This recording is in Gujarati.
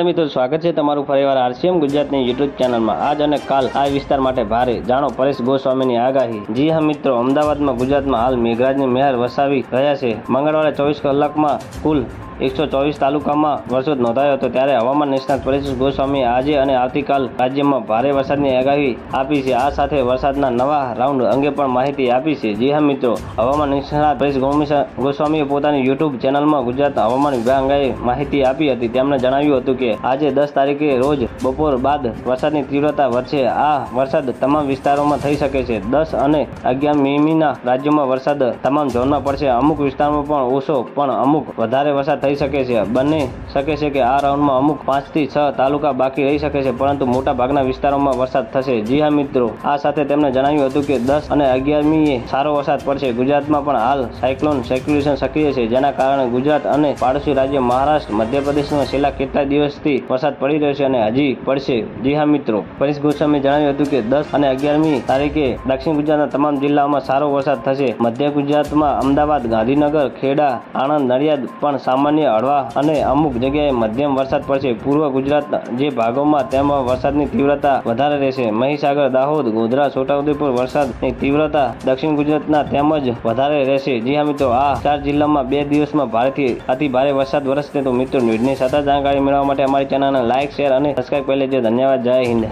મિત્રો, સ્વાગત છે તમારું ફરીવાર આરસીએમ ગુજરાતની યુટ્યુબ ચેનલમાં. આજ અને કાલ આ વિસ્તાર માટે ભારે. જાણો, પરેશ ગોસ્વામીની આગાહી. જી હા મિત્રો, અમદાવાદમાં ગુજરાતમાં હાલ મેઘરાજની મહેર વસાવી રહ્યા છે. મંગળવારે ચોવીસ કલાકમાં કુલ એકસો ચોવીસ તાલુકામાં વરસાદ નોંધાયો હતો ત્યારે હવામાન નિષ્ણાત પરેશ ગોસ્વામી આજે અને આવતીકાલ રાજ્યમાં ભારે વરસાદની આગાહી આપી છે. આ સાથે વરસાદના નવા રાઉન્ડ અંગે પણ માહિતી આપી છે. જી હા મિત્રો, હવામાન નિષ્ણાત પરેશ ગોસ્વામીએ પોતાની યુટ્યુબ ચેનલમાં ગુજરાત હવામાન વિભાગ અંગે માહિતી આપી હતી. તેમણે જણાવ્યું હતું કે, આજે દસ તારીખે રોજ બપોર બાદ વરસાદની તીવ્રતા વધશે. આ વરસાદ તમામ વિસ્તારોમાં થઈ શકે છે. દસ અને અગિયાર મીમીના રાજ્યોમાં વરસાદ તમામ ઝોનમાં પડશે. અમુક વિસ્તારોમાં પણ ઓછો, પણ અમુક વધારે વરસાદ થઈ શકે છે. બને શકે છે કે આ રાઉન્ડમાં અમુક પાંચથી છ તાલુકા બાકી રહી શકે છે, પરંતુ મોટા ભાગના વિસ્તારોમાં વરસાદ થશે. જી હા, મિત્રો. આ સાથે તેમણે જણાવ્યું હતું કે દસ અને અગિયારમીએ સારો વરસાદ પડશે. ગુજરાતમાં પણ હાલ સાયક્લોન સર્ક્યુલેશન સક્રિય છે, જેના કારણે ગુજરાત અને પાડોશી રાજ્ય મહારાષ્ટ્ર, મધ્યપ્રદેશમાં છેલ્લા કેટલા દિવસથી વરસાદ પડી રહ્યો છે અને હજી પડશે. જી હા, મિત્રો. પરેશ ગોસ્વામીએ જણાવ્યું હતું કે દસ અને અગિયારમી તારીખે દક્ષિણ ગુજરાતના તમામ જિલ્લાઓમાં સારો વરસાદ થશે. મધ્ય ગુજરાતમાં અમદાવાદ, ગાંધીનગર, ખેડા, આણંદ, નડિયાદ પણ સામાન્ય હળવા અને અમુક જગ્યાએ મધ્યમ વરસાદ પડશે. પૂર્વ ગુજરાત જે ભાગોમાં તેમાં વરસાદની તીવ્રતા વધારે રહેશે. મહીસાગર, દાહોદ, ગોધરા, છોટાઉદેપુર વરસાદની તીવ્રતા દક્ષિણ ગુજરાતના તેમજ વધારે રહેશે. જી હા મિત્રો, આ ચાર જિલ્લામાં બે દિવસમાં ભારેથી અતિ ભારે વરસાદ વરસશે તો મિત્રો, ન્યૂઝની સતત જાણકારી મેળવવા માટે અમારી ચેનલને લાઇક શેર અને સબસ્ક્રાઇબ કરી લેજો. ધન્યવાદ. જય હિન્દ.